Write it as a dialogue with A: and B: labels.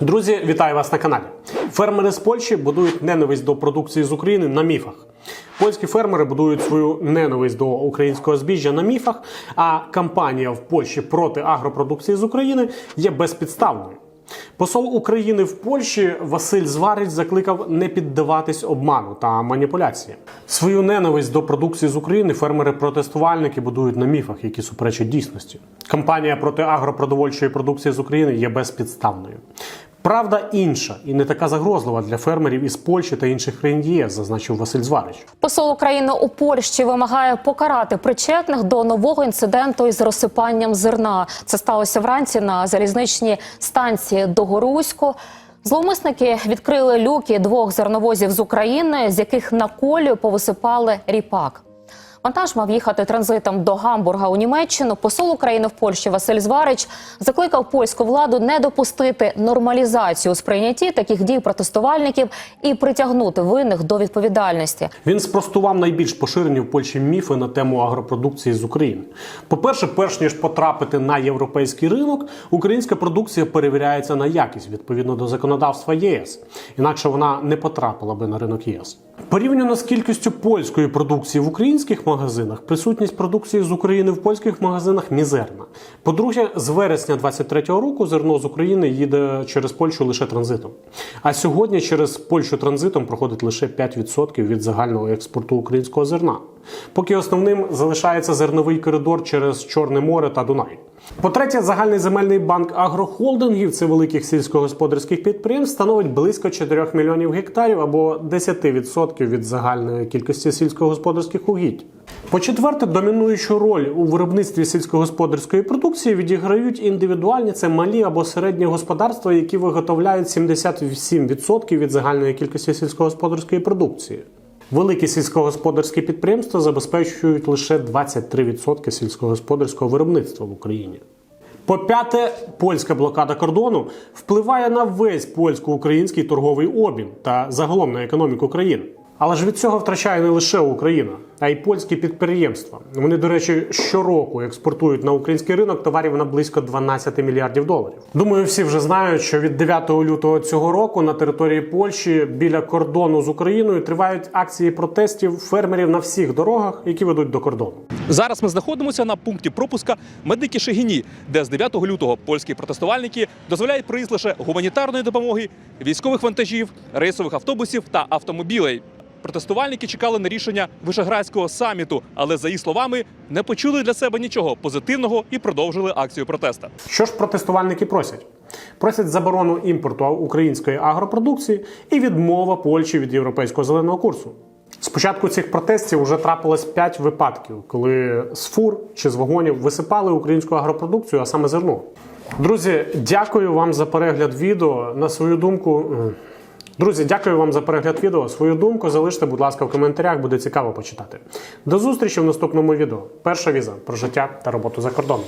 A: Друзі, вітаю вас на каналі. Фермери з Польщі будують ненависть до продукції з України на міфах. Польські фермери будують свою ненависть до українського збіжжя на міфах, а кампанія в Польщі проти агропродукції з України є безпідставною. Посол України в Польщі Василь Зварич закликав не піддаватись обману та маніпуляції. Свою ненависть до продукції з України фермери-протестувальники будують на міфах, які суперечать дійсності. Кампанія проти агропродовольчої продукції з України є безпідставною. Правда інша і не така загрозлива для фермерів із Польщі та інших країн ЄС, зазначив Василь Зварич.
B: Посол України у Польщі вимагає покарати причетних до нового інциденту із розсипанням зерна. Це сталося вранці на залізничній станції Догоруську. Зловмисники відкрили люки двох зерновозів з України, з яких на колію повисипали ріпак. Вантаж мав їхати транзитом до Гамбурга у Німеччину. Посол України в Польщі Василь Зварич закликав польську владу не допустити нормалізацію у сприйнятті таких дій протестувальників і притягнути винних до відповідальності.
A: Він спростував найбільш поширені в Польщі міфи на тему агропродукції з України. По-перше, перш ніж потрапити на європейський ринок, українська продукція перевіряється на якість відповідно до законодавства ЄС, інакше вона не потрапила би на ринок ЄС. Порівняно з кількістю польської продукції в українських магазинах, присутність продукції з України в польських магазинах мізерна. По-друге, з вересня 23-го року зерно з України їде через Польщу лише транзитом. А сьогодні через Польщу транзитом проходить лише 5% від загального експорту українського зерна. Поки основним залишається зерновий коридор через Чорне море та Дунай. По-третє, загальний земельний банк агрохолдингів це великих сільськогосподарських підприємств становить близько 4 мільйонів гектарів або 10% від загальної кількості сільськогосподарських угідь. По-четверте, домінуючу роль у виробництві сільськогосподарської продукції відіграють індивідуальні це малі або середні господарства, які виготовляють 77% від загальної кількості сільськогосподарської продукції. Великі сільськогосподарські підприємства забезпечують лише 23% сільськогосподарського виробництва в Україні. По п'яте, польська блокада кордону впливає на весь польсько-український торговий обмін та загалом на економіку країни. Але ж від цього втрачає не лише Україна, а й польські підприємства. Вони, до речі, щороку експортують на український ринок товарів на близько 12 мільярдів доларів. Думаю, всі вже знають, що від 9 лютого цього року на території Польщі біля кордону з Україною тривають акції протестів фермерів на всіх дорогах, які ведуть до кордону.
C: Зараз ми знаходимося на пункті пропуска Медики Шегіні, де з 9 лютого польські протестувальники дозволяють проїзд лише гуманітарної допомоги, військових вантажів, рейсових автобусів та автомобілей. Протестувальники чекали на рішення Вишеградського саміту, але за їх словами не почули для себе нічого позитивного і продовжили акцію протесту.
A: Що ж протестувальники просять? Просять заборону імпорту української агропродукції і відмова Польщі від європейського зеленого курсу. З початку цих протестів вже трапилось 5 випадків, коли з фур чи з вагонів висипали українську агропродукцію, а саме зерно. Друзі, дякую вам за перегляд відео. На свою думку. Друзі, дякую вам за перегляд відео. Свою думку залиште, будь ласка, в коментарях, буде цікаво почитати. До зустрічі в наступному відео. Перша віза про життя та роботу за кордоном.